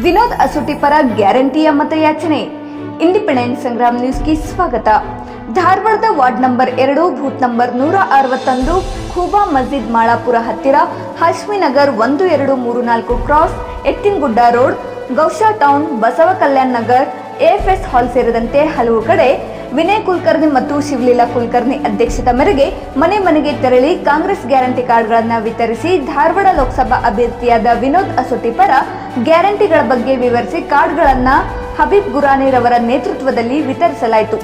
ವಿನೋದ್ ಅಸುಟಿ ಪರ ಗ್ಯಾರಂಟಿಯ ಮತಯಾಚನೆ. ಇಂಡಿಪೆಂಡೆಂಟ್ ಸಂಗ್ರಾಮ್ ನ್ಯೂಸ್ಗೆ ಸ್ವಾಗತ. ಧಾರವಾಡದ ವಾರ್ಡ್ ನಂಬರ್ ಎರಡು, ಬೂತ್ ನಂಬರ್ ನೂರ ಅರವತ್ತೊಂದು, ಖೂಬಾ ಮಸ್ಜಿದ್ ಮಾಳಾಪುರ ಹತ್ತಿರ ಹಾಶ್ಮಿನಗರ್ ಒಂದು, ಎರಡು, ಮೂರು, ನಾಲ್ಕು cross Yettinagudda road, Gousha town Basava Kalyan Nagar AFS hall ಸೇರಿದಂತೆ ಹಲವು ಕಡೆ ವಿನಯ್ ಕುಲಕರ್ಣಿ ಮತ್ತು ಶಿವಲೀಲಾ ಕುಲಕರ್ಣಿ ಅಧ್ಯಕ್ಷತೆ ಮೇರೆಗೆ ಮನೆ ಮನೆಗೆ ತೆರಳಿ ಕಾಂಗ್ರೆಸ್ ಗ್ಯಾರಂಟಿ ಕಾರ್ಡ್ಗಳನ್ನು ವಿತರಿಸಿ ಧಾರವಾಡ ಲೋಕಸಭಾ ಅಭ್ಯರ್ಥಿಯಾದ ವಿನೋದ್ ಅಸೋಟಿ ಪರ ಗ್ಯಾರಂಟಿಗಳ ಬಗ್ಗೆ ವಿವರಿಸಿ ಕಾರ್ಡ್ಗಳನ್ನು ಹಬೀಬ್ ಗುರಾನಿರವರ ನೇತೃತ್ವದಲ್ಲಿ ವಿತರಿಸಲಾಯಿತು.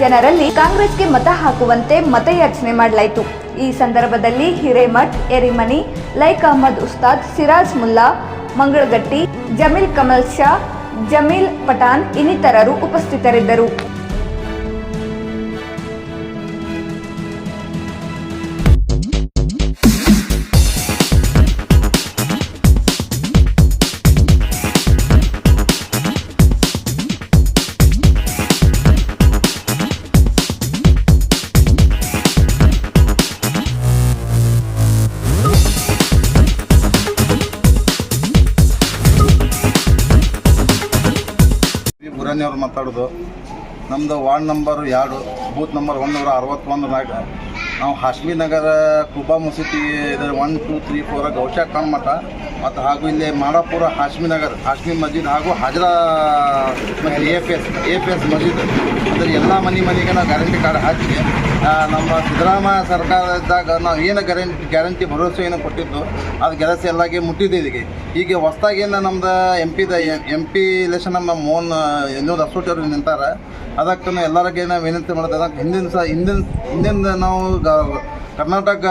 ಜನರಲ್ಲಿ ಕಾಂಗ್ರೆಸ್ಗೆ ಮತ ಹಾಕುವಂತೆ ಮತಯಾಚನೆ ಮಾಡಲಾಯಿತು. ಈ ಸಂದರ್ಭದಲ್ಲಿ ಹಿರೇಮಠ್, ಎರಿಮನಿ, ಲೈಕ್ ಅಹಮದ್ ಉಸ್ತಾದ್, ಸಿರಾಜ್ ಮುಲ್ಲಾ, ಮಂಗಳಗಟ್ಟಿ, ಜಮೀಲ್ ಕಮಲ್ ಶಾ, ಜಮೀಲ್ ಪಠಾನ್ ಇನ್ನಿತರರು ಉಪಸ್ಥಿತರಿದ್ದರು. ಈ ಮಾತಾಡೋದು. ನಮ್ಮದು ವಾರ್ಡ್ ನಂಬರ್ ಎರಡು, ಬೂತ್ ನಂಬರ್ ಒಂದೂರ ಅರವತ್ತೊಂದರಾಗ ನಾವು ಹಾಶ್ಮಿ ನಗರ ಕುಬಾ ಮಸೀದಿ ಇದು ಒನ್ ಟೂ ತ್ರೀ ಫೋರಾಗ ಗೌಶಾ ಖಾನ್ ಮಠ ಮತ್ತು ಹಾಗೂ ಇಲ್ಲಿ ಮಾಡಾಪುರ ಹಾಶ್ಮಿ ನಗರ್, ಹಾಶ್ಮಿ ಮಸ್ಜಿದ್ ಹಾಗೂ ಹಾಜರಾ ಮತ್ತು A P S A P S ಮಸ್ಜಿದ್. ಅಂದರೆ ಎಲ್ಲ ಮನೆ ಮನೆಗೆ ನಾವು ಗ್ಯಾರಂಟಿ ಕಾರ್ಡ್ ಹಾಕಿ ನಮ್ಮ ಸಿದ್ದರಾಮಯ್ಯ ಇದ್ದಾಗ ನಾವು ಏನು ಗ್ಯಾರಂಟಿ ಗ್ಯಾರಂಟಿ ಭರವಸೆ ಏನು ಕೊಟ್ಟಿದ್ದು ಅದು ಗೆಲಸ ಎಲ್ಲಾಗೆ ಮುಟ್ಟಿದೆ ಇದಕ್ಕೆ. ಈಗ ಹೊಸ್ದಾಗೇನು ನಮ್ದು ಎಂ ಪಿದ ಎಂ ಪಿ ಇಲೆಕ್ಷನ್ ನಮ್ಮ ಮೋಹನ್ ಇನ್ನೊಂದು ಅಸೋಟಿ ನಿಂತಾರ. ಅದಕ್ಕೆ ನಾವು ಎಲ್ಲರಿಗೆ ನಾವು ವಿನಂತಿ ಮಾಡುತ್ತೆ ಅದಕ್ಕೆ ಹಿಂದಿನ ಸಹ ಹಿಂದಿನ ಹಿಂದಿನ ನಾವು ಕರ್ನಾಟಕ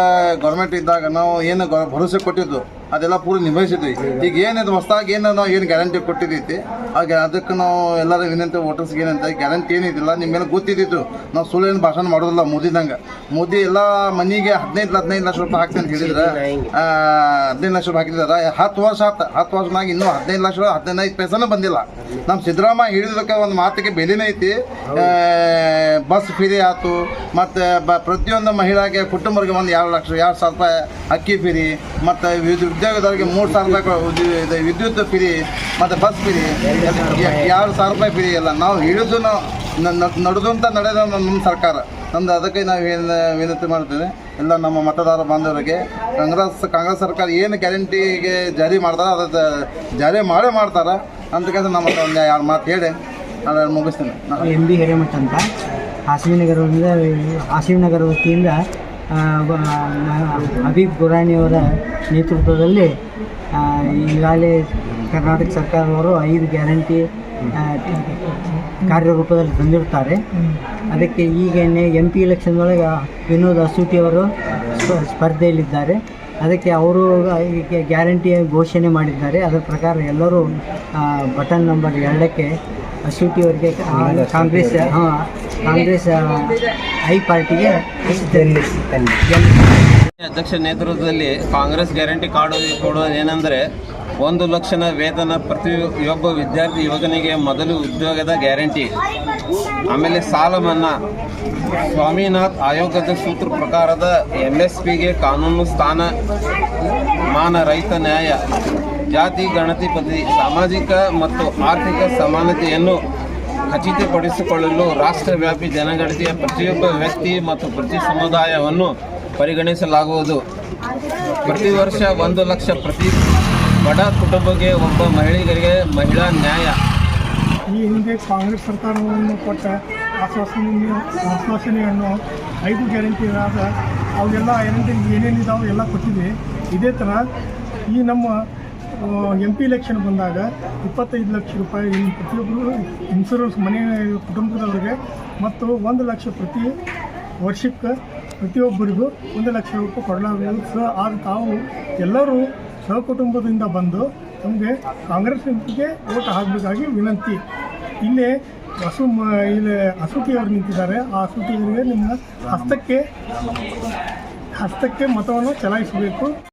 ಗೌರ್ಮೆಂಟ್ ಇದ್ದಾಗ ನಾವು ಏನು ಭರವಸೆ ಕೊಟ್ಟಿದ್ದು ಅದೆಲ್ಲ ಪೂರ ನಿಭಾಯಿಸಿದ್ವಿ. ಈಗ ಏನಿದೆ ಹೊಸ್ದಾಗಿ ಏನು ನಾವು ಏನು ಗ್ಯಾರಂಟಿ ಕೊಟ್ಟಿದ್ದೈತಿ ಹಾಗೆ ಅದಕ್ಕೆ ನಾವು ಎಲ್ಲರ ವಿನಂತಿ ವೋಟರ್ಸ್ಗೆ ಏನಂತ ಗ್ಯಾರಂಟಿ ಏನಿದಿಲ್ಲ ನಿಮ್ಮೆಲ್ಲ ಗೊತ್ತಿದ್ದಿತ್ತು ನಾವು ಸುಳ್ಳು ಏನು ಭಾಷಣ ಮಾಡೋದಿಲ್ಲ ಮೋದಿದಂಗೆ. ಮೋದಿ ಎಲ್ಲ ಮನೆಗೆ ಹದಿನೈದು ಹದಿನೈದು ಲಕ್ಷ ರೂಪಾಯಿ ಹಾಕ್ತೀನಿ ಅಂತ ಹೇಳಿದ್ರೆ ಹದಿನೈದು ಲಕ್ಷ ರೂಪಾಯಿ ಹಾಕಿದ್ದಾರೆ. ಹತ್ತು ವರ್ಷ ಆತ, ಹತ್ತು ವರ್ಷನಾಗ ಇನ್ನೂ ಹದಿನೈದು ಲಕ್ಷ, ಹದಿನೈದು ಪೈಸಾನೂ ಬಂದಿಲ್ಲ. ನಮ್ಮ ಸಿದ್ದರಾಮಯ್ಯ ಹೇಳಿದಕ್ಕೆ ಒಂದು ಮಾತಿಗೆ ಬೆಲೆನೇ ಐತಿ. ಬಸ್ ಫ್ರೀ ಆಯ್ತು. ಮತ್ತು ಬ, ಪ್ರತಿಯೊಂದು ಮಹಿಳೆಗೆ, ಕುಟುಂಬರಿಗೆ ಒಂದು ಎರಡು ಲಕ್ಷ, ಎರಡು ಸಾವಿರ ರೂಪಾಯಿ ಅಕ್ಕಿ ಫ್ರೀ, ಮತ್ತು ಉದ್ಯೋಗದವರಿಗೆ ಮೂರು ಸಾವಿರ ರೂಪಾಯಿ ವಿದ್ಯುತ್ ಫ್ರೀ, ಮತ್ತು ಬಸ್ ಫ್ರೀ. ಎರಡು ಸಾವಿರ ರೂಪಾಯಿ ಫ್ರೀ ಇಲ್ಲ ನಾವು ಹಿಡಿದು ನಾವು ನಡೆದಂತ ನಡೆದ ನಮ್ಮ ಸರ್ಕಾರ. ನಮ್ದು ಅದಕ್ಕೆ ನಾವು ಏನು ವಿನಂತಿ ಮಾಡ್ತೇವೆ. ಎಲ್ಲ ನಮ್ಮ ಮತದಾರ ಬಾಂಧವರಿಗೆ. ಕಾಂಗ್ರೆಸ್ ಕಾಂಗ್ರೆಸ್ ಸರ್ಕಾರ ಏನು ಗ್ಯಾರಂಟಿಗೆ ಜಾರಿ ಮಾಡ್ತಾರೆ ಅದು ಜಾರಿ ಮಾಡೇ ಮಾಡ್ತಾರೆ. ಅಂತಕ್ಕಂಥ ನಮ್ಮ ಒಂದು ಎರಡು ಮಾತು ಹೇಳಿ. ನಾನು ಮುಗಿಸ್ತೇನೆ. ನಾನು ಎಂ ಬಿ ಹಿರೇಮಠ ಅಂತ. ಹಾಸಿವಿ ನಗರದಿಂದ ವತಿಯಿಂದ ನಗರ ವತಿಯಿಂದ ಹಬೀಬ್ ಗುರಾಣಿಯವರ ನೇತೃತ್ವದಲ್ಲಿ ಈಗಾಗಲೇ ಕರ್ನಾಟಕ ಸರ್ಕಾರದವರು ಐದು ಗ್ಯಾರಂಟಿ ಕಾರ್ಯರೂಪದಲ್ಲಿ ತಂದಿರ್ತಾರೆ ಅದಕ್ಕೆ ಈಗ ಎಂ ಪಿ ಎಲೆಕ್ಷನ್ ಒಳಗೆ ವಿನೋದ್ ಅಸೂಟಿಯವರು ಸ್ಪರ್ಧೆಯಲ್ಲಿದ್ದಾರೆ. ಅದಕ್ಕೆ ಅವರು ಈಗ ಗ್ಯಾರಂಟಿ ಘೋಷಣೆ ಮಾಡಿದ್ದಾರೆ. ಅದರ ಪ್ರಕಾರ ಎಲ್ಲರೂ ಬಟನ್ ನಂಬರ್ ಎರಡಕ್ಕೆ ಅಶೋಕಿಯವರಿಗೆ ಕಾಂಗ್ರೆಸ್ ಹಾಂ ಕಾಂಗ್ರೆಸ್ ಐ ಪಾರ್ಟಿಗೆ ಅಧ್ಯಕ್ಷ ನೇತೃತ್ವದಲ್ಲಿ ಕಾಂಗ್ರೆಸ್ ಗ್ಯಾರಂಟಿ ಕಾರ್ಡ್ ಕೊಡೋದು ಏನಂದರೆ ಒಂದು ಲಕ್ಷನ ವೇತನ ಪ್ರತಿಯೊಬ್ಬ ವಿದ್ಯಾರ್ಥಿ ಯುವಕನಿಗೆ ಮೊದಲು ಉದ್ಯೋಗದ ಗ್ಯಾರಂಟಿ. ಆಮೇಲೆ ಸಾಲ ಮನ್ನಾ. ಸ್ವಾಮಿನಾಥ್ ಆಯೋಗದ ಸೂತ್ರ ಪ್ರಕಾರದ ಎಂ ಎಸ್ ಪಿಗೆ ಕಾನೂನು ಸ್ಥಾನ ಮಾನ ರೈತ ನ್ಯಾಯ. ಜಾತಿ, ಗಣತಿ, ಪದ್ಧತಿ, ಸಾಮಾಜಿಕ ಮತ್ತು ಆರ್ಥಿಕ ಸಮಾನತೆಯನ್ನು ಖಚಿತಪಡಿಸಿಕೊಳ್ಳಲು ರಾಷ್ಟ್ರವ್ಯಾಪಿ ಜನಗಣತಿಯ ಪ್ರತಿಯೊಬ್ಬ ವ್ಯಕ್ತಿ ಮತ್ತು ಪ್ರತಿ ಸಮುದಾಯವನ್ನು ಪರಿಗಣಿಸಲಾಗುವುದು. ಪ್ರತಿ ವರ್ಷ ಒಂದು ಲಕ್ಷ ಪ್ರತಿ ಬಡ ಕುಟುಂಬಕ್ಕೆ ಒಬ್ಬ ಮಹಿಳೆಯರಿಗೆ ಮಹಿಳಾ ನ್ಯಾಯ. ಈ ಹಿಂದೆ ಕಾಂಗ್ರೆಸ್ ಸರ್ಕಾರವನ್ನು ಕೊಟ್ಟ ಆಶ್ವಾಸನೆ ಆಶ್ವಾಸನೆಯನ್ನು ಐದು ಗ್ಯಾರಂಟಿ ಆದ ಅವೆಲ್ಲ ಏನೇನು ಏನೇನಿದಾವೆ ಎಲ್ಲ ಕೊಟ್ಟಿದೆ. ಇದೇ ಥರ ಈ ನಮ್ಮ ಎಂ ಪಿ ಇಲೆಕ್ಷನ್ ಬಂದಾಗ ಇಪ್ಪತ್ತೈದು ಲಕ್ಷ ರೂಪಾಯಿ ಪ್ರತಿಯೊಬ್ಬರು ಇನ್ಶೂರೆನ್ಸ್ ಮನೆ ಕುಟುಂಬದವ್ರಿಗೆ ಮತ್ತು ಒಂದು ಲಕ್ಷ ಪ್ರತಿ ವರ್ಷಕ್ಕೆ ಪ್ರತಿಯೊಬ್ಬರಿಗೂ ಒಂದು ಲಕ್ಷ ರೂಪಾಯಿ ಕೊಡಲಾಗುವುದು. ಸೊ ಆಗ ತಾವು ಎಲ್ಲರೂ ಸಹಕುಟುಂಬದಿಂದ ಬಂದು ನಮಗೆ ಕಾಂಗ್ರೆಸ್ ಎಂಪಿಗೆ ಓಟ್ ಹಾಕಬೇಕಾಗಿ ವಿನಂತಿ. ಇಲ್ಲಿ ಹಸು ಮ, ಇಲ್ಲಿ ಹಸುಟಿಯವರು ನಿಂತಿದ್ದಾರೆ. ಆ ಹಸುಟಿಯವರಿಗೆ ನಿಮ್ಮ ಹಸ್ತಕ್ಕೆ ಹಸ್ತಕ್ಕೆ ಮತವನ್ನು ಚಲಾಯಿಸಬೇಕು.